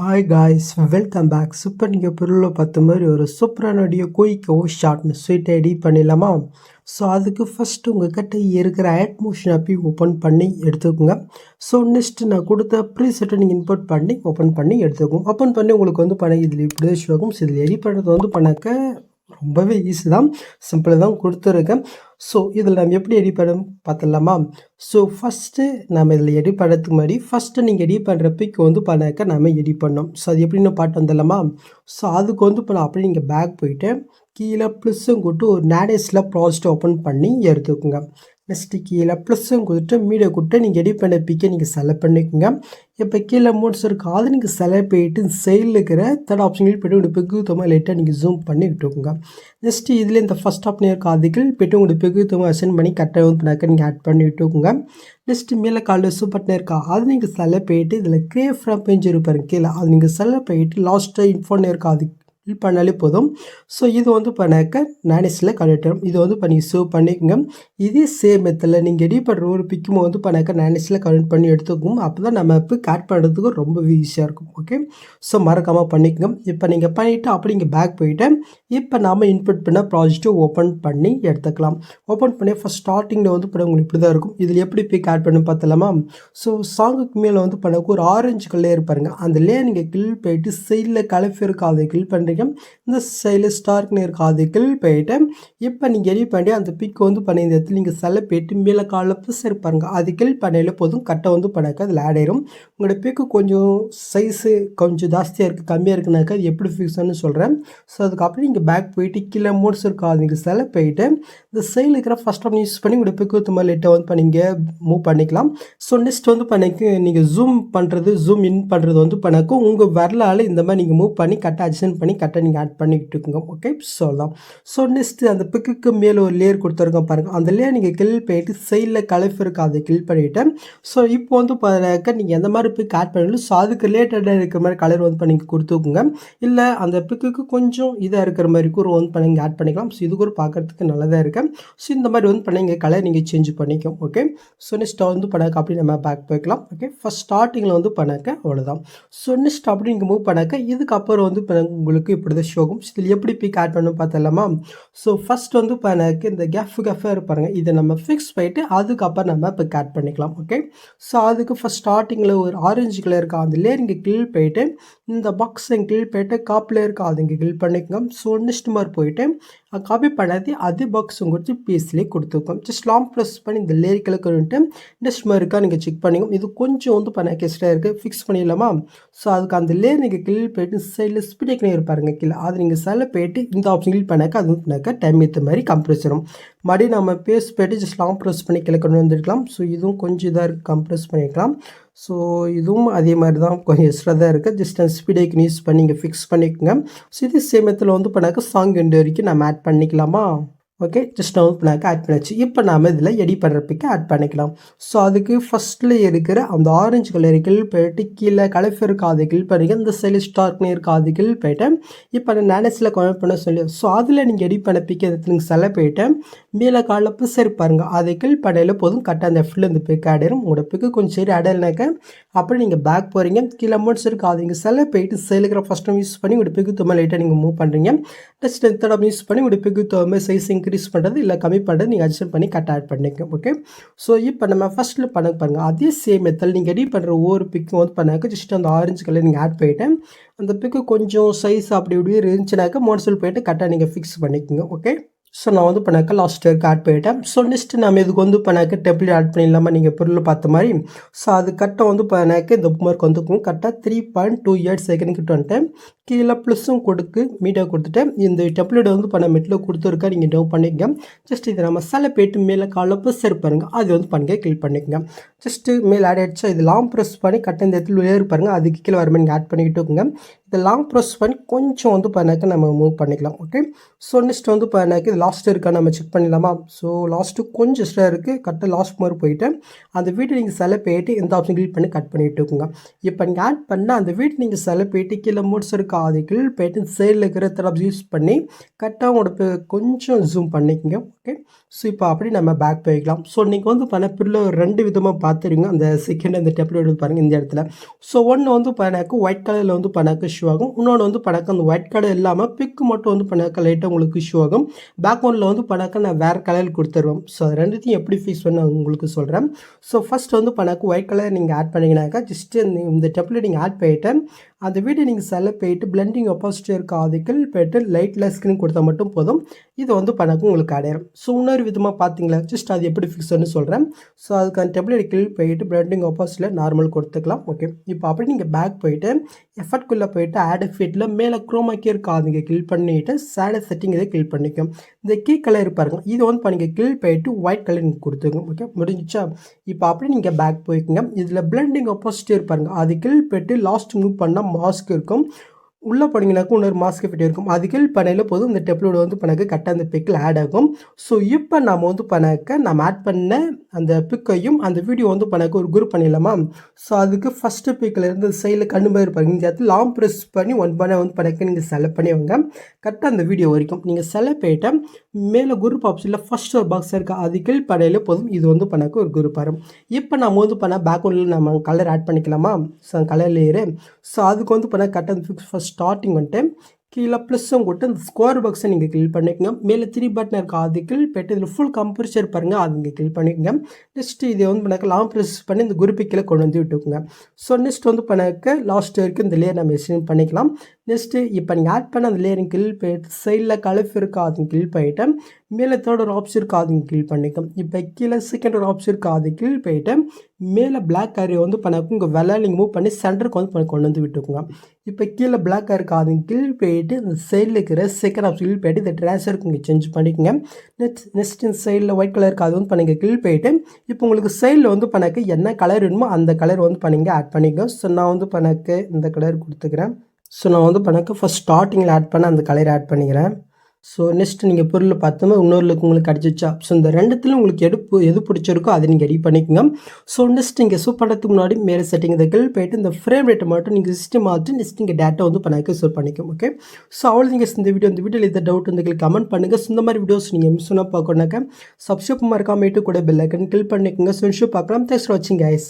Hi guys welcome back super நீங்கள் பொருளில் பார்த்த மாதிரி ஒரு சூப்பரான ஆடியோ குயிக்கோ ஷார்ட்னு ஸ்வீட்டை எடிட் பண்ணிடலாமா? ஸோ அதுக்கு ஃபஸ்ட்டு உங்கள் கிட்ட இருக்கிற ஆட்மோஷன் அப்பி ஓப்பன் பண்ணி எடுத்துக்கோங்க. ஸோ நெக்ஸ்ட்டு நான் கொடுத்த ப்ரீசெட்டை நீங்கள் இன்புட் பண்ணி ஓப்பன் பண்ணி எடுத்துக்கோங்க. ஓப்பன் பண்ணி உங்களுக்கு வந்து பண்ண இதில் இப்படி தான் ஷோ ஆகும். ஸோ இதில் எடிட் பண்ணுறது வந்து பண்ணாக்க ரொம்பவே ஈஸி தான். சிம்பிளாக தான் கொடுத்துருக்கேன். ஸோ இதில் நம்ம எப்படி எடிட் பண்ண பார்த்துடலாமா? ஸோ ஃபஸ்ட்டு நம்ம இதில் எடிட் பண்ணுறதுக்கு முன்னாடி ஃபஸ்ட்டு நீங்கள் எடி பண்ணுற பிக் வந்து பண்ணாக்க நம்ம எடி பண்ணோம். ஸோ அது எப்படின்னு பாட்டு வந்துடலாமா? ஸோ அதுக்கு வந்து இப்போ நான் அப்படியே நீங்கள் பேக் போயிட்டு கீழே ப்ளஸ்ஸும் கூட்டு ஒரு நேடேஸில் ப்ராஜெக்ட் ஓப்பன் பண்ணி எடுத்துக்கோங்க. நெக்ஸ்ட்டு கீழே ப்ளஸ்ஸும் கொடுத்துட்டு மீடியோ கொடுத்து நீங்கள் எடிட் பண்ண பிக்கை நீங்கள் செலக்ட் பண்ணிக்கோங்க. இப்போ கீழே மோட்ஸ் இருக்கு. அது நீங்கள் செலக்ட் போயிட்டு சைடில் இருக்கிற தேர்ட் ஆப்ஷன்கள் போய்ட்டு உங்களுக்கு பிக்கு தோமா லைட்டாக நீங்கள் ஜூம் பண்ணி விட்டுக்கோங்க. நெக்ஸ்ட்டு இதில் இந்த ஃபஸ்ட் ஆப்ஷன் இருக்க அதுக்கு போய்ட்டு உங்களுக்கு பிக்கு தோமா பண்ணி கரெக்டாக வந்து பண்ணாக்க நீங்கள் ஆட் பண்ணி விட்டுக்கோங்க. நெக்ஸ்ட்டு மேலே காலில் சூ பட்டன் இருக்கா? அது நீங்கள் செலக்ட் போயிட்டு இதில் கிரேஃப் ஃப்ரம் பேஜ் இருப்பாருங்க கீழே அது நீங்கள் செலக்ட் போயிட்டு லாஸ்ட்டாக இன்ஃபோன் இருக்கா அதுக்கு பண்ணாலே போதும். ஸோ இது வந்து பண்ணாக்க நானிஸில் கனெக்ட் இது வந்து பண்ணி சேவ் பண்ணிக்கோங்க. இதே சேம் மெத்தில் நீங்கள் ரெடி பண்ணுற ஒரு பிக்கும் வந்து பண்ணாக்க நானிஸில் கலெக்ட் பண்ணி எடுத்துக்கும் அப்போ தான் நம்ம இப்போ கேட் பண்ணுறதுக்கு ரொம்ப ஈஸியாக இருக்கும். ஓகே ஸோ மறக்காமல் பண்ணிக்கோங்க. இப்போ நீங்கள் பண்ணிவிட்டு அப்படி இங்கே பேக் போயிட்டு இப்போ நாம் இன்புட் பண்ண ப்ராஜெக்ட்டை ஓப்பன் பண்ணி எடுத்துக்கலாம். ஓப்பன் பண்ணி ஃபஸ்ட் ஸ்டார்டிங்கில் வந்து பண்ண உங்களுக்கு இப்படி தான் இருக்கும். இதில் எப்படி பிக் ஆட் பண்ணி பார்த்தலாமா ஸோ சாங்குக்கு மேலே வந்து பண்ணக்கு ஒரு ஆரஞ்சு கல்லே இருப்பாருங்க அந்த லே நீங்கள் கில் போயிட்டு சைடில் கலஃபி இருக்காது கில் பண்ணுறீங்க இந்த சைடில் ஸ்டார்க்னு இருக்கும் அது போயிட்டேன் போயிட்டு இப்போ நீங்கள் எடிட் பண்ணி அந்த பிக் வந்து பண்ணி இந்த இடத்துல நீங்கள் செல்ல போயிட்டு மேலே காலில் ப்ளஸ் இருப்பாருங்க அது கில் பண்ணையில் போதும் கட்டை வந்து பண்ணாக்க அதில் ஆட் ஆயிரும். உங்களோட பிக்கு கொஞ்சம் சைஸு கொஞ்சம் ஜாஸ்தியாக இருக்குது கம்மியாக இருக்குனாக்கா அது எப்படி ஃபிக்ஸ்னு சொல்கிறேன் ஸோ அதுக்கப்புறம் நீங்கள் பேக் போயிட்டு கீழே மோட்ஸ் இருக்கா நீங்கள் செல போயிட்டு இந்த சைடில் இருக்கிற ஃபஸ்ட் ஆஃப் யூஸ் பண்ணி உங்களோட பிக்கு ஊற்று மாதிரி லைட்டாக வந்து பண்ணிங்க மூவ் பண்ணிக்கலாம். ஸோ நெக்ஸ்ட் வந்து பண்ணிக்கு நீங்கள் ஜூம் பண்ணுறது ஜூம் இன் பண்ணுறது வந்து பண்ணாக்கும் உங்கள் வரலால் இந்த மாதிரி நீங்கள் மூவ் பண்ணி கரெக்டாக அட்ஜஸ்ட் பண்ணி கரெக்டாக நீங்கள் ஆட் பண்ணிக்கிட்டு இருக்குங்க. ஓகே சொல்லலாம். ஸோ நெக்ஸ்ட்டு அந்த பிக்குக்கு மேலே ஒரு லேயர் கொடுத்துருக்கோம் பாருங்கள் அந்த லேயர் நீங்கள் கில் பண்ணிவிட்டு சைடில் கலஃப் இருக்கு அதை கில் பண்ணிவிட்டேன் ஸோ இப்போ வந்து பார்க்க நீங்கள் எந்த மாதிரி பிக் ஆட் பண்ணணும் ஸோ அதுக்கு ரிலேட்டடாக இருக்கிற மாதிரி கலர் வந்து பண்ணி கொடுத்துக்குங்க. இல்லை அந்த பிக்குக்கு கொஞ்சம் இதாக இருக்கிற மாதிரி கூட வந்து பண்ணி ஆட் பண்ணிக்கலாம். ஸோ இது கூட பார்க்குறதுக்கு நல்லதாக இருக்குது ஸோ இந்த மாதிரி வந்து பண்ணி கலர் நீங்கள் சேஞ்ச் பண்ணிக்கும் ஓகே ஸோ நெக்ஸ்ட் வந்து பண்ணாக்க அப்படி நம்ம பேக் போய்க்கலாம். ஓகே ஃபஸ்ட் ஸ்டார்டிங்கில் வந்து பண்ணாக்க அவ்வளோதான் ஸோ நெக்ஸ்ட் அப்படி நீங்கள் மூவ் பண்ணாக்க இதுக்கப்புறம் வந்து இப்போ உங்களுக்கு இப்படி தான் ஷோகும் இதில் எப்படி பிக் ஆட் பண்ணணும் பார்த்தலாமா ஸோ ஃபஸ்ட் வந்து இப்போ எனக்கு இந்த கேஃப் கேஃபாக இருப்பாருங்க இதை நம்ம ஃபிக்ஸ் பண்ணிட்டு அதுக்கப்புறம் நம்ம இப்போ ஆட் பண்ணிக்கலாம் ஓகே ஸோ அதுக்கு ஃபஸ்ட் ஸ்டார்டிங்கில் ஒரு ஆரஞ்சு கலர் இருக்கா அந்த இங்கே கில் போயிட்டு இந்த பாக்ஸ் கில் போயிட்டு காப்பில் இருக்கா அது இங்கே கில் பண்ணிக்கோங்க. ஸோ நெக்ஸ்ட் மாதிரி போயிட்டு காப்பி பண்ணாது அது பாக்ஸ் உங்களுக்கு பீஸ்லேயே கொடுத்துருக்கோம் ஜஸ்ட் லாங் ப்ரெஸ் பண்ணி இந்த லேரிக்கில் வந்துட்டு நெக்ஸ்ட் மாதிரி இருக்கா நீங்கள் செக் பண்ணிக்கோங்க. இது கொஞ்சம் வந்து பண்ண கெஸ்டாக இருக்குது ஃபிக்ஸ் பண்ணிடலாமா? ஸோ அதுக்கு அந்த லேயர் நீங்கள் கில் போயிட்டு சைடில் ஸ்பீடேக்னே பாருங்கள் கீழே அது நீங்கள் செல்ல போயிட்டு இந்த ஆப்ஷன் கிளிக் பண்ணாக்க அது பண்ணாக்க டைம் ஏற்ற மாதிரி கம்ப்ரெஸ் வரும். மறுபடியும் நம்ம பேஸ் போயிட்டு ஜஸ்ட் லாங் ப்ரெஸ் பண்ணி கீழே கொண்டு வந்துருக்கலாம். ஸோ இதுவும் கொஞ்சம் இதாக இருக்குது கம்ப்ரெஸ் பண்ணிக்கலாம் ஸோ இதுவும் அதே மாதிரி தான் கொஞ்சம் எக்ஸ்ட்ரா தான் இருக்குது டிஸ்டன்ஸ் ஸ்பீடேக்கு யூஸ் பண்ணி இங்கே ஃபிக்ஸ் பண்ணிக்கோங்க. ஸோ இது சேமத்தில் வந்து பண்ணாக்க சாங் ரெண்டு வரைக்கும் நம்ம ஆட் பண்ணிக்கலாமா? ஓகே ஜஸ்ட் நான் பிளாக் ஆட் பண்ணிச்சு இப்போ நாம் இதில் எடி பண்ணுறதுக்கு ஆட் பண்ணிக்கலாம். ஸோ அதுக்கு ஃபஸ்ட்டில் இருக்கிற அந்த ஆரஞ்சு கலர் கில் போயிட்டு கீழே கலஃப் இருக்காது கில் பண்ணிக்க இந்த சைடில் ஸ்டார்க்னு இருக்காது கில் போயிட்டேன் இப்போ நான் நேனஸில் கனெக்ட் பண்ண சொல்லி ஸோ அதில் நீங்கள் எடி பண்ண பிக்க நீங்கள் செல போயிட்டேன் மேலே காலில் சரி பாருங்கள் அதை கில் பண்ணையில் போதும் கரெக்டாக அந்த ஃபில் இந்த பிக் ஆடிடும் உங்களோட பிக்கு கொஞ்சம் சரி ஆடலைனாக்க அப்புறம் நீங்கள் பேக் போகிறீங்க கீழே அமௌண்ட்ஸ் இருக்குது அது நீங்கள் செல போயிட்டு சைடில் இருக்கிற ஃபஸ்ட் டைம் யூஸ் பண்ணி உங்களோட பிக்கு தும்மா லைட்டாக நீங்கள் மூவ் பண்ணுறீங்க நெக்ஸ்ட் தேர்ட் யூஸ் பண்ணி உங்களோட பிக்கு தும்மா சைஸ் இன்க்ரீஸ் பண்ணுறது இல்லை கம்மி பண்ணுறது நீங்கள் அட்ஜஸ்ட் பண்ணி கட் ஆட் பண்ணிக்க ஓகே ஸோ இப்போ நம்ம ஃபஸ்ட்டில் பண்ண பாருங்கள் அதே சேம் மெத்தட் நீங்கள் ரெடி பண்ணுற ஒவ்வொரு பிக்கும் வந்து பண்ணாக்க ஜஸ்ட் அந்த ஆரஞ்சு கலர் நீங்கள் ஆட் பண்ணிவிட்டு அந்த பிக்கு கொஞ்சம் சைஸ் அப்படி இப்படி இருந்துச்சுனாக்கா மோட்ஸில் போயிட்டு கரெக்டாக நீங்கள் ஃபிக்ஸ் பண்ணிக்கோங்க ஓகே ஸோ நான் வந்து பண்ணாக்க லாஸ்ட் இயர்க்கு ஆட் பண்ணிட்டேன். ஸோ நெக்ஸ்ட் நம்ம இதுக்கு வந்து பண்ணாக்க டெப்லெட் ஆட் பண்ணிடலாமா? நீங்கள் பொருள் பார்த்த மாதிரி. ஸோ அது கரெக்டாக வந்து பண்ணாக்க இந்த புக் மார்க் வந்துக்கும் கரெக்டாக three point two years second கிட்ட வந்துட்டேன். கீழே ப்ளஸ்ஸும் கொடுக்கு மீடியா கொடுத்துட்டேன் இந்த டெப்லெட் வந்து பண்ண மெட்டில் கொடுத்துருக்கா நீங்கள் டவுன் பண்ணிக்கங்க. ஜஸ்ட் இதை நம்ம சில போயிட்டு மேலே காலில் ப்ளஸ் இருப்பாருங்க அது வந்து பண்ணுங்க கிளிக் பண்ணிக்கங்க. ஜஸ்ட்டு மேலே ஆட் ஆகிடுச்சா இது லாங் ப்ரெஸ் பண்ணி கட்ட இந்த இடத்துல உயர் பாருங்கள் அதுக்கு கீழே வர நீங்கள் ஆட் பண்ணிக்கிட்டு இருக்குங்க. இந்த லாங் ப்ரெஸ் பண்ணி கொஞ்சம் வந்து பண்ணாக்க நம்ம மூவ் பண்ணிக்கலாம் ஓகே ஸோ நெக்ஸ்ட் வந்து பண்ணாக்க இது லாஸ்ட் இருக்கா நம்ம செக் பண்ணிடலாமா? ஸோ லாஸ்ட்டு கொஞ்சம் எக்ஸ்ட்ரா இருக்குது கரெக்டாக லாஸ்ட் மாதிரி போயிட்டு அந்த வீட்டை நீங்கள் சில போயிட்டு இந்த ஆப்ஷன் கிளிக் பண்ணி கட் பண்ணிகிட்டு இருக்குங்க. இப்போ நீங்கள் ஆட் பண்ணால் அந்த வீட்டை நீங்கள் சில போயிட்டு கீழே முடிச்சிருக்கா பாதிக்குள் போய்ட்டு போயிட்டு சைடில் இருக்கிற தரப்பு யூஸ் பண்ணி கரெக்டாக உங்களோட கொஞ்சம் ஜூம் பண்ணிக்கோங்க ஓகே ஸோ இப்போ அப்படி நம்ம பேக் போய்க்கலாம். ஸோ நீங்கள் வந்து பண்ண பிள்ளை ரெண்டு விதமாக பார்த்துருங்க. அந்த செகண்ட் அந்த டெப்லெட் பாருங்கள் இந்த இடத்துல. ஸோ ஒன்று வந்து பணக்கு ஒயிட் கலரில் வந்து பணக்கு ஷூ ஆகும். இன்னொன்று வந்து பணக்கம் அந்த ஒயிட் கலர் இல்லாமல் பிக்கு மட்டும் வந்து பணக்க லைட்டாக உங்களுக்கு ஷூ ஆகும். பேக்ரவுண்டில் வந்து பணக்க நான் வேறு கலர் கொடுத்துருவேன். ஸோ அது ரெண்டுத்தையும் எப்படி ஃபீஸ் பண்ண உங்களுக்கு சொல்கிறேன் ஸோ ஃபஸ்ட் வந்து பணக்கு ஒயிட் கலர் நீங்கள் ஆட் பண்ணிங்கனாக்கா ஜஸ்ட்டு இந்த டெப்லெட் நீங்கள் ஆட் பண்ணிவிட்டு அந்த வீடியோ நீங்கள் செல்ல போயிட்டு பிளெண்டிங் ஆப்போசிட் இருக்க ஆதிக்கல் போயிட்டு லைட்டில் ஸ்க்ரீன் கொடுத்தா மட்டும் போதும். இது வந்து பண்ணாக்க உங்களுக்கு அடையிடும் ஸோ இன்னொரு விதமாக பார்த்தீங்களா? ஜஸ்ட் அது எப்படி ஃபிக்ஸ்னு சொல்கிறேன் ஸோ அதுக்கான டெப்லெட் கீழ் போயிட்டு பிளெண்டிங் ஆப்போசிட்டில் நார்மல் கொடுத்துக்கலாம். ஓகே இப்போ அப்படி நீங்கள் பேக் போயிட்டு எஃபர்ட்குள்ளே போயிட்டு ஆட் ஃபீட்டில் மேலே குரோமாக்கி இருக்க ஆதிங்க கிளிக் பண்ணிவிட்டு சேடை செட்டிங் இதை கில் பண்ணிக்கும். இந்த கீ கலர் பாருங்க. இது வந்து இப்போ நீங்கள் கில் போயிட்டு ஒயிட் கலர் நீங்கள் கொடுத்துருங்க ஓகே முடிஞ்சிச்சா? இப்போ அப்படி நீங்கள் பேக் போய்க்குங்க. இதில் பிளண்டிங் ஆப்போசிட் இருப்பாருங்க அது கில் போயிட்டு லாஸ்ட் மூவ் பண்ணால் மாஸ்க் இருக்கும். உள்ளே போனீங்கனாக்கும் இன்னொரு மாஸ்க் ஃபிட் இருக்கும். அது கீழ் பண்ணையில் போதும் இந்த டெப்ளோட வந்து பணக்கு கரெக்டாக அந்த பிக்கில் ஆட் ஆகும். ஸோ இப்போ நம்ம வந்து பண்ணாக்க நம்ம ஆட் பண்ண அந்த பிக்கையும் அந்த வீடியோ வந்து பணக்கு ஒரு குரூப் பண்ணிடலாமா? ஸோ அதுக்கு ஃபஸ்ட்டு பிக்கில் இருந்து சைடில் கண்ணு மாதிரி இருப்பாங்க இந்த இடத்துல லாங் ப்ரெஸ் பண்ணி ஒன் பண்ண வந்து பண்ணாக்க நீங்கள் செலக்ட் பண்ணி வாங்க கரெக்டாக அந்த வீடியோ வரைக்கும். நீங்கள் செலக்ட் பண்ணிட்டு மேலே குரூப் ஆப்ஷனில் ஃபஸ்ட் ஒரு பாக்ஸ் இருக்கா. அது கீழ் படையில் போதும் இது வந்து பணக்கு ஒரு குரூப் வரும் இப்போ நம்ம வந்து பண்ண பேக்ரவுண்டில் நம்ம கலர் ஆட் பண்ணிக்கலாமா? ஸோ கலர் லேயரு ஸோ அதுக்கு வந்து பண்ண கரெக்டாக அந்த ஃபிக்ஸ் ஃபஸ்ட் ஸ்டார்டிங் வந்துட்டு கீழே ப்ளஸ்ஸும் கொடுத்து அந்த ஸ்கோர் பாக்ஸை நீங்கள் கிளிக் பண்ணிக்கோங்க. மேலே த்ரீ பட்டன் இருக்க அது கிளிக் போயிட்டு இதில் ஃபுல் கம்பர்ச்சர் பாருங்கள் அது நீங்கள் கிளிக் பண்ணிக்கோங்க. நெக்ஸ்ட் இதை வந்து பண்ணாக்க லாங் ப்ரெஸ் பண்ணி இந்த குரூப்பு கீழே கொண்டு வந்து விட்டுக்குங்க. ஸோ நெக்ஸ்ட் வந்து பண்ணாக்க லாஸ்ட் வரைக்கும் இந்த லேயர் நம்ம எக்ஸ்டெண்ட் பண்ணிக்கலாம். நெக்ஸ்ட்டு இப்போ நீங்கள் ஆட் பண்ண அந்த லேயரிங் கிளிக் போயிட்டு சைடில் கலஃப் இருக்கா அது கிளிக் போயிட்டு மேலே தேர்ட் ஒரு ஆப்ஷன் இருக்கா அது கிளிக் பண்ணிக்கும். இப்போ கீழே செகண்ட் ஒரு ஆப்ஷன் இருக்கா அது கிளிக் போயிட்டு மேலே பிளாக் கரி வந்து பண்ணக்கும் உங்கள் வெள்ளை நீங்கள் மூவ் பண்ணி சென்டருக்கு வந்து பண்ண கொண்டு வந்து விட்டுக்கோங்க. இப்போ கீழே பிளாக் கர் அது கீழ் போயிட்டு இந்த சைடில் இருக்கிற செகண்ட் ஆப்ஷன் கீழ் போயிட்டு இந்த ட்ரான்ஸ்ஃபருக்கு இங்கே சேஞ்ச் பண்ணிக்கோங்க. நெக்ஸ்ட் நெக்ஸ்ட் இந்த சைடில் ஒயிட் கலர் அது வந்து பண்ணிங்க கீழ் போயிட்டு இப்போ உங்களுக்கு சைடில் வந்து பண்ணாக்க என்ன கலர் வேணுமோ அந்த கலர் வந்து பண்ணிங்க ஆட் பண்ணிக்கோ ஸோ நான் வந்து பண்ணாக்க இந்த கலர் கொடுத்துக்கிறேன். ஸோ நான் வந்து பண்ணக்கு ஃபஸ்ட் ஸ்டார்டிங்கில் ஆட் பண்ண அந்த கலரை ஆட் பண்ணிக்கிறேன். ஸோ நெக்ஸ்ட் நீங்கள் பொருள் பார்த்தோம்னா இன்னொரு லுக் உங்களுக்கு கிடச்சிச்சா ஸோ இந்த ரெண்டுத்துல உங்களுக்கு எது பு- எது பிடிச்சிருக்கோ அதை நீங்கள் எடிட் பண்ணிக்கோங்க. ஸோ நெக்ஸ்ட் நீங்கள் சூப் பண்ணுறதுக்கு முன்னாடி மேலே செட்டிங் இந்த கில் போயிட்டு இந்த ஃப்ரேம் ரேட்டை மட்டும் நீங்கள் சிஸ்டம் மாற்றி நெக்ஸ்ட் நீங்கள் டேட்டா வந்து பண்ணாக்க சூப் பண்ணிக்கோ ஓகே ஸோ அவ்வளோ நீங்கள் இந்த வீடியோ இந்த வீடியோவில் இந்த டவுட் வந்து கமெண்ட் பண்ணுங்கள் ஸோ இந்த மாதிரி வீடியோஸ் நீங்கள் மிஸ் பண்ணால் பார்க்கணுனாக்கா சப்ஸ்கிரைப் மறக்காம கூட பெல் ஐக்கன் கிளிக் பண்ணிக்கோங்க. ஸோ பார்க்கலாம். தேங்க்ஸ் ஃபார் வாட்சிங் கைஸ்